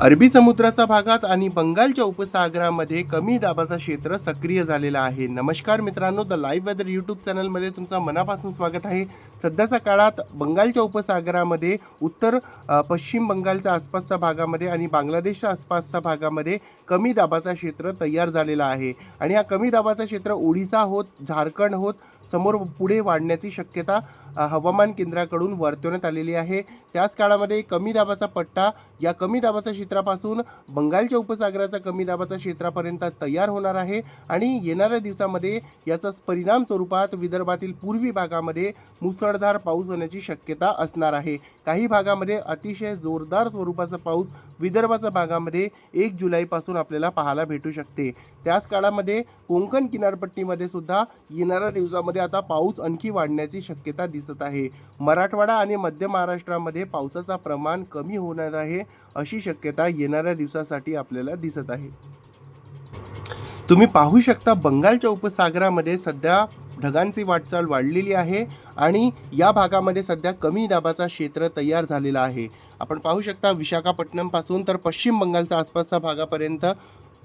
अरबी समुद्राच्या भागात आणि बंगालच्या उपसागरामध्ये कमी दाबाचा क्षेत्र सक्रिय झालेला आहे. नमस्कार मित्रांनो द लाईव्ह वेदर यूट्यूब चॅनलमध्ये तुमचं मनापासून स्वागत आहे. सध्याच्या काळात बंगालच्या उपसागरामध्ये उत्तर पश्चिम बंगालच्या आसपासच्या भागामध्ये आणि बांगलादेशच्या आसपासच्या भागामध्ये कमी दाबाचा क्षेत्र तयार झालेला आहे. आणि हा कमी दाबाचा क्षेत्र ओडिसा होत झारखंड होत समोर पुढे वाढण्याची शक्यता हवामान केंद्राकडून वर्तवण्यात आलेली आहे. त्याच काळामध्ये कमी दाबाचा पट्टा या कमी दाबाच्या क्षेत्रापासून बंगालच्या उपसागराचा कमी दाबाच्या क्षेत्रापर्यंत तयार होणार आहे आणि येणाऱ्या दिवसामध्ये याचा परिणाम स्वरूपात विदर्भातील पूर्वी भागामध्ये मुसळधार पाऊस होण्याची शक्यता असणार आहे. काही भागामध्ये अतिशय जोरदार स्वरूपाचा पाऊस विदर्भाच्या भागामध्ये एक जुलैपासून आपल्याला पाहायला भेटू शकते. त्याच काळामध्ये कोकण किनारपट्टीमध्ये सुद्धा येणाऱ्या दिवसामध्ये आता पाऊस आणखी वाढण्याची शक्यता दिसत आहे. मराठवाडा आणि मध्य महाराष्ट्रामध्ये पावसाचा प्रमाण कमी होणार आहे अशी शक्यता येणाऱ्या दिवसासाठी आपल्याला दिसत आहे. तुम्ही पाहू शकता बंगालच्या उपसागरामध्ये सध्या ढगांची वाटचाल वाढलेली आहे आणि या भागामध्ये सध्या कमी दाबाचा क्षेत्र तयार झालेला आहे. आपण पाहू शकता विशाखापट्टणमपासून तर पश्चिम बंगालच्या आसपासच्या भागापर्यंत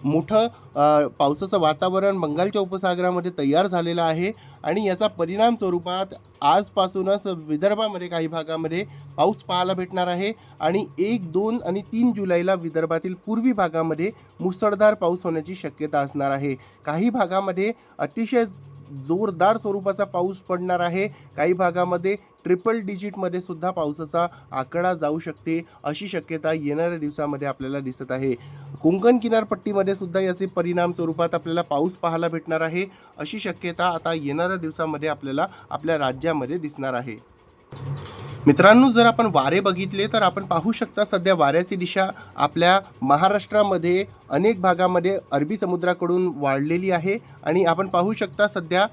मोठं पावसाचं वातावरण बंगालच्या उपसागरामध्ये तयार झालेलं आहे आणि याचा परिणाम स्वरूपात आजपासूनच विदर्भामध्ये काही भागामध्ये पाऊस पाहायला भेटणार आहे आणि एक दोन आणि तीन जुलैला विदर्भातील पूर्वी भागामध्ये मुसळधार पाऊस होण्याची शक्यता असणार आहे. काही भागामध्ये अतिशय जोरदार स्वरूपाचा पाऊस पडणार आहे. काही भागामध्ये ट्रिपल डिजिटमध्ये सुद्धा पावसाचा आकडा जाऊ शकते अशी शक्यता येणाऱ्या दिवसामध्ये आपल्याला दिसत आहे. कोंकण किनारपट्टीमध्ये सुद्धा याचे परिणाम स्वरूपात आपल्याला पाऊस पाहायला भेटणार आहे. अशी शक्यता आता येणाऱ्या दिवसामध्ये आपल्याला आपल्या राज्यामध्ये दिसणार आहे. मित्रांनो जर आपण वारे बघितले तर आपण पाहू शकता सध्या वाऱ्याची दिशा आपल्या महाराष्ट्रामध्ये अनेक भागामध्ये अरबी समुद्राकडून वाढलेली आहे. आणि आपण पाहू शकता सध्या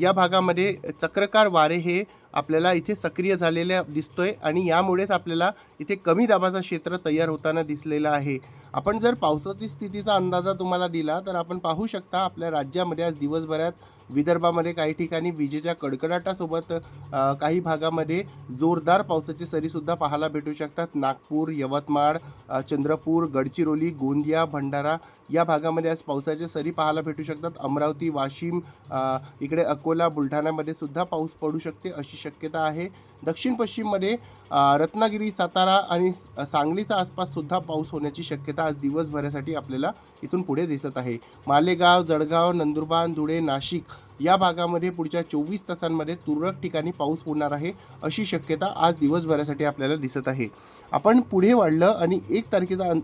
या भागामध्ये चक्रकार वारे हे आपल्याला इथे सक्रिय झालेल्या दिसतोय आणि यामुळेच आपल्याला इथे कमी दाबाचा क्षेत्र तयार होताना दिसलेला आहे. आपण जर पावसाची स्थितीचा अंदाजा तुम्हाला दिला तर आपण पाहू शकता आपल्या राज्यामध्ये आज दिवसभरात विदर्भामध्ये काही ठिकाणी विजेच्या कडकडाटासोबत काही भागामध्ये जोरदार पावसाची सरीसुद्धा पाहायला भेटू शकतात. नागपूर यवतमाळ चंद्रपूर गडचिरोली गोंदिया भंडारा या भागामध्ये आज पावसाच्या सरी पाहायला भेटू शकतात. अमरावती वाशिम इकडे अकोला बुलढाण्यामध्ये सुद्धा पाऊस पडू शकते अशी शक्यता आहे. दक्षिण पश्चिममध्ये रत्नागिरी सातारा आणि सांगलीचा आसपाससुद्धा आसपास सुद्धा पाऊस होण्याची शक्यता आज दिवसभरासाठी आपल्याला इथून पुढे दिसत आहे. मालेगाव जळगाव नंदुरबार धुळे नाशिक या भागामध्ये पुढच्या चोवीस तासांमध्ये तुरळक ठिकाणी पाऊस होणार आहे अशी शक्यता आज दिवसभरासाठी आपल्याला दिसत आहे. आपण पुढे वाढलं आणि एक तारखेचा अं-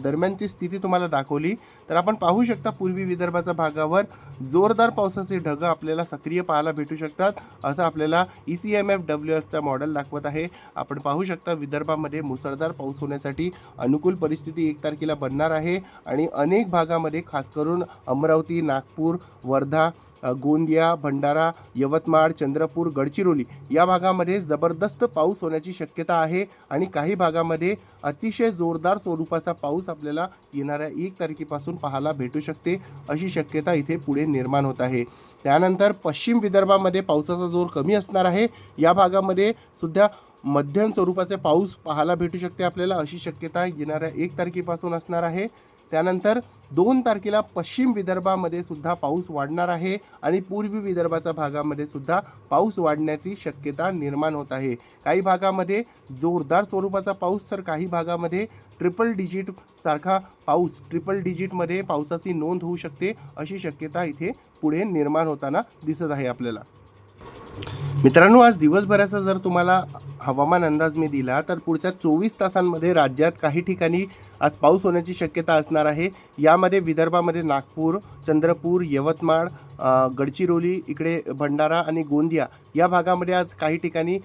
दरम्यानची स्थिती तुम्हाला दाखवली. तर आपण पाहू शकता पूर्वी विदर्भाच्या भागावर जोरदार पावसाचे ढग आपल्याला सक्रिय पाहायला भेटू शकतात. असं आपल्याला E C M F W एफचा model दाखवत आहे. आपण पाहू शकता विदर्भामध्ये मुसळधार पाऊस होण्यासाठी अनुकूल परिस्थिती एक तारखेला बनणार आहे. आणि अनेक भागामध्ये खास करून अमरावती नागपूर वर्धा गोंदिया भंडारा यवतमाळ चंद्रपूर गडचिरोली या भागामध्ये जबरदस्त पाऊस होण्याची शक्यता आहे आणि काही भागामध्ये अतिशय जोरदार स्वरूपाचा पाऊस आपल्याला येणाऱ्या एक तारखेपासून पाहायला भेटू शकते अशी शक्यता इथे पुढे निर्माण होत आहे. त्यानंतर पश्चिम विदर्भामध्ये पावसाचा जोर कमी असणार आहे. या भागामध्ये सुद्धा मध्यम स्वरूपाचे पाऊस पाहायला भेटू शकते आपल्याला अशी शक्यता येणाऱ्या एक तारखेपासून असणार आहे. त्यानंतर दोन तारखेला पश्चिम विदर्भामध्ये सुद्धा पाऊस वाढणार आहे आणि पूर्वी विदर्भाच्या भागामध्ये सुद्धा पाऊस वाढण्याची शक्यता निर्माण होत आहे. काही भागामध्ये जोरदार स्वरूपाचा पाऊस तर काही भागामध्ये ट्रिपल डिजिट सारखा पाऊस ट्रिपल डिजिटमध्ये पावसाची नोंद होऊ शकते अशी शक्यता इथे पुढे निर्माण होताना दिसत आहे आपल्याला. मित्रांनो आज दिवसभराचा जर तुम्हाला हवामान अंदाज मी दिला तर पुढच्या चोवीस तासांमध्ये राज्यात काही ठिकाणी आज पाऊस होण्याची शक्यता असणार आहे. यामध्ये विदर्भामध्ये नागपूर चंद्रपूर यवतमाळ गडचिरोली इकडे भंडारा आणि गोंदिया या भागामध्ये आज काही ठिकाणी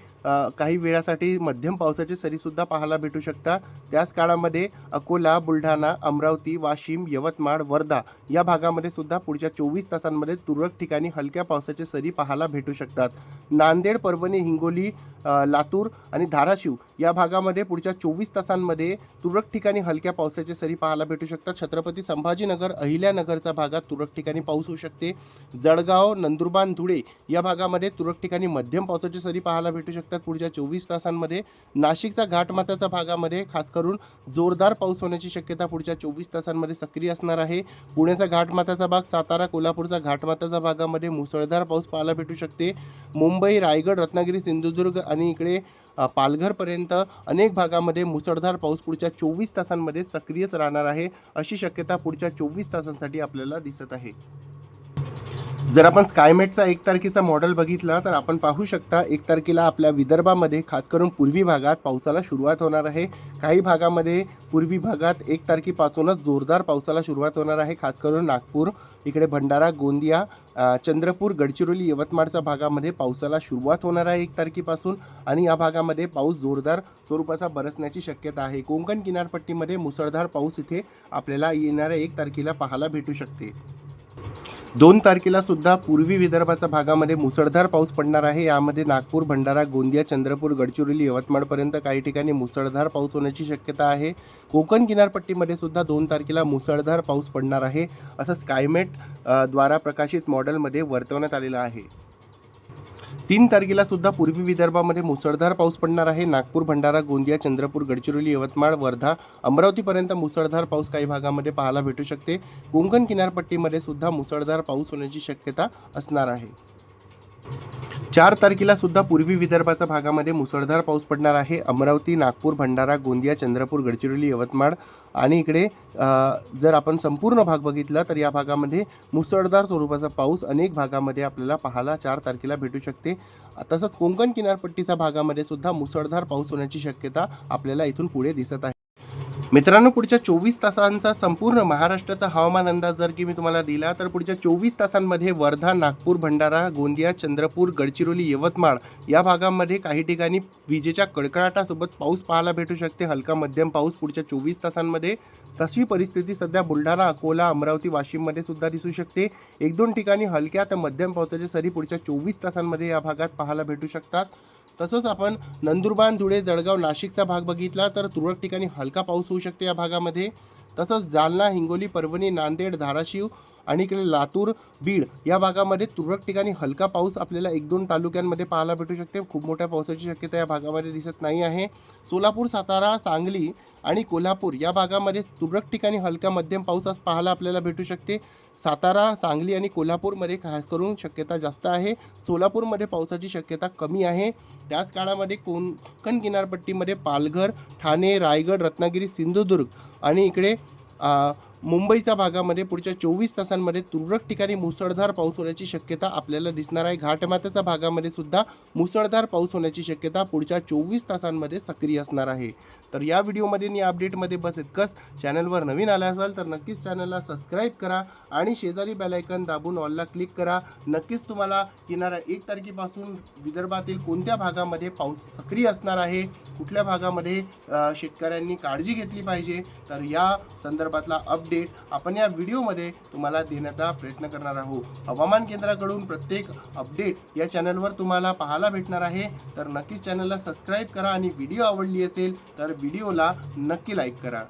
काही वेळासाठी मध्यम पावसाची सरीसुद्धा पाहायला भेटू शकता. त्याच काळामध्ये अकोला बुलढाणा अमरावती वाशिम यवतमाळ वर्धा या भागामध्ये सुद्धा पुढच्या चोवीस तासांमध्ये तुरळक ठिकाणी हलक्या पावसाचे सरी पाहायला भेटू शकतात. नांदेड परभणी हिंगोली लातूर आणि धाराशिव या भागामध्ये पुढच्या चोवीस तासांमध्ये तुरळक ठिकाणी हलक्या पावसाचे सरी पाहायला भेटू शकतात. छत्रपती संभाजीनगर अहिल्यानगरच्या भागात तुरळक ठिकाणी पाऊस होऊ शकते. जळगाव नंदुरबार धुळे या भागामध्ये तुरळक ठिकाणी ठिकाणी मध्यम पावसाची सरी पाहायला भेटू शकतात. पुढच्या चोवीस तासांमध्ये नाशिकचा घाटमाथ्याच्या भागामध्ये खास करून जोरदार पाऊस होण्याची शक्यता पुढच्या चोवीस तासांमध्ये सक्रिय असणार आहे. पुण्याचा घाटमाथ्याचा भाग सातारा कोल्हापूरचा घाटमाथ्याच्या भागामध्ये मुसळधार पाऊस पाहायला भेटू शकते. मुंबई रायगड रत्नागिरी सिंधुदुर्ग आणि इकडे पालघरपर्यंत अनेक भागामध्ये मुसळधार पाऊस पुढच्या चोवीस तासांमध्ये सक्रियच राहणार आहे. अशी शक्यता पुढच्या चोवीस तासांसाठी आपल्याला दिसत आहे. जर आपण स्कायमेटचा एक तारखेचा मॉडेल बघितला तर आपण पाहू शकता एक तारखेला आपल्या विदर्भामध्ये खास करून पूर्वी भागात पावसाला सुरुवात होणार आहे. काही भागामध्ये पूर्वी भागात एक तारखेपासूनच जोरदार पावसाला सुरुवात होणार आहे. खास करून नागपूर इकडे भंडारा गोंदिया चंद्रपूर गडचिरोली यवतमाळच्या भागामध्ये पावसाला सुरुवात होणार आहे एक तारखेपासून. आणि या भागामध्ये पाऊस जोरदार स्वरूपाचा बरसण्याची शक्यता आहे. कोकण किनारपट्टीमध्ये मुसळधार पाऊस इथे आपल्याला येणाऱ्या एक तारखेला पाहायला भेटू शकते. दोन तारखेला सुद्धा पूर्वी विदर्भाच्या भागामध्ये मुसळधार पाऊस पडणार आहे. यामध्ये नागपूर भंडारा गोंदिया चंद्रपूर गडचिरोली यवतमाळपर्यंत काही ठिकाणी मुसळधार पाऊस होण्याची शक्यता आहे. कोकण किनारपट्टीमध्ये सुद्धा दोन तारखेला मुसळधार पाऊस पडणार आहे असं स्कायमेट द्वारा प्रकाशित मॉडेलमध्ये वर्तवण्यात आलेलं आहे. तीन तारखेला सुद्धा पूर्वी विदर्भामध्ये मुसळधार पाऊस पडणार आहे. नागपूर भंडारा गोंदिया चंद्रपूर गडचिरोली यवतमाळ वर्धा अमरावतीपर्यंत मुसळधार पाऊस काही भागामध्ये पाहायला भेटू शकते. कोंकण किनारपट्टीमध्ये सुद्धा मुसळधार पाऊस होण्याची शक्यता असणार आहे. चार तारखेला सुद्धा पूर्वी विदर्भाच्या भागामध्ये मुसळधार पाऊस पडणार आहे. अमरावती नागपूर भंडारा गोंदिया चंद्रपूर गडचिरोली यवतमाळ आणि इकडे जर आपण संपूर्ण भाग बघितला तर या भागामध्ये मुसळधार स्वरूपाचा पाऊस अनेक भागामध्ये आपल्याला पाहायला चार तारखेला भेटू शकते. तसंच कोकण किनारपट्टीच्या भागामध्ये सुद्धा मुसळधार पाऊस होण्याची शक्यता आपल्याला इथून पुढे दिसत आहे. मित्रांनो पुढच्या चोवीस तासांचा संपूर्ण महाराष्ट्राचा हवामान अंदाज जर की मी तुम्हाला दिला तर पुढच्या चोवीस तासांमध्ये वर्धा नागपूर भंडारा गोंदिया चंद्रपूर गडचिरोली यवतमाळ या भागांमध्ये काही ठिकाणी विजेच्या कडकडाटासोबत पाऊस पाहायला भेटू शकते. हलका मध्यम पाऊस पुढच्या चोवीस तासांमध्ये. तशी परिस्थिती सध्या बुलढाणा अकोला अमरावती वाशिममध्ये सुद्धा दिसू शकते. एक दोन ठिकाणी हलक्या तर मध्यम पावसाच्या सरी पुढच्या चोवीस तासांमध्ये या भागात पाहायला भेटू शकतात. तसंच आपण नंदुरबार धुळे जळगाव नाशिकचा भाग बघितला तर तुरळक ठिकाणी हलका पाऊस होऊ शकते या भागामध्ये. तसंच जालना हिंगोली परभणी नांदेड धाराशिव आणि इकडे लातूर बीड या भागामध्ये तुरळक ठिकाणी हलका पाऊस आपल्याला एक दोन तालुक्यांमध्ये पाहायला भेटू शकते. खूप मोठ्या पावसाची शक्यता या भागामध्ये दिसत नाही आहे. सोलापूर सातारा सांगली आणि कोल्हापूर या भागामध्ये तुरळक ठिकाणी हलका मध्यम पाऊस आज पाहायला आपल्याला भेटू शकते. सातारा सांगली आणि कोल्हापूरमध्ये खास करून शक्यता जास्त आहे. सोलापूरमध्ये पावसाची शक्यता कमी आहे. त्याच काळामध्ये कोकण किनारपट्टीमध्ये पालघर ठाणे रायगड रत्नागिरी सिंधुदुर्ग आणि इकडे मुंबईच्या भागामध्ये पुढच्या चोवीस तासांमध्ये तुरळक ठिकाणी मुसळधार पाऊस होण्याची शक्यता आपल्याला दिसणार आहे. घाटमाथ्याच्या भागामध्ये सुद्धा मुसळधार पाऊस होण्याची शक्यता पुढच्या चोवीस तासांमध्ये सक्रिय असणार आहे. तर या व्हिडिओमध्ये आणि या अपडेटमध्ये बस इतकंच. चॅनलवर नवीन आला असाल तर नक्कीच चॅनलला सबस्क्राईब करा आणि शेजारी बेलायकन दाबून ऑलला क्लिक करा. नक्कीच तुम्हाला येणाऱ्या एक तारखेपासून विदर्भातील कोणत्या भागामध्ये पाऊस सक्रिय असणार आहे? कुठल्या भागामध्ये शेतकऱ्यांनी काळजी घेतली पाहिजे? तर या संदर्भातला अपडेट आपण या व्हिडिओमध्ये तुम्हाला देण्याचा प्रयत्न करणार आहोत. हवामान केंद्राकडून प्रत्येक अपडेट या चॅनलवर तुम्हाला पाहायला भेटणार आहे. तर नक्कीच चॅनलला सबस्क्राईब करा आणि व्हिडिओ आवडली असेल तर व्हिडिओला नक्की लाईक करा.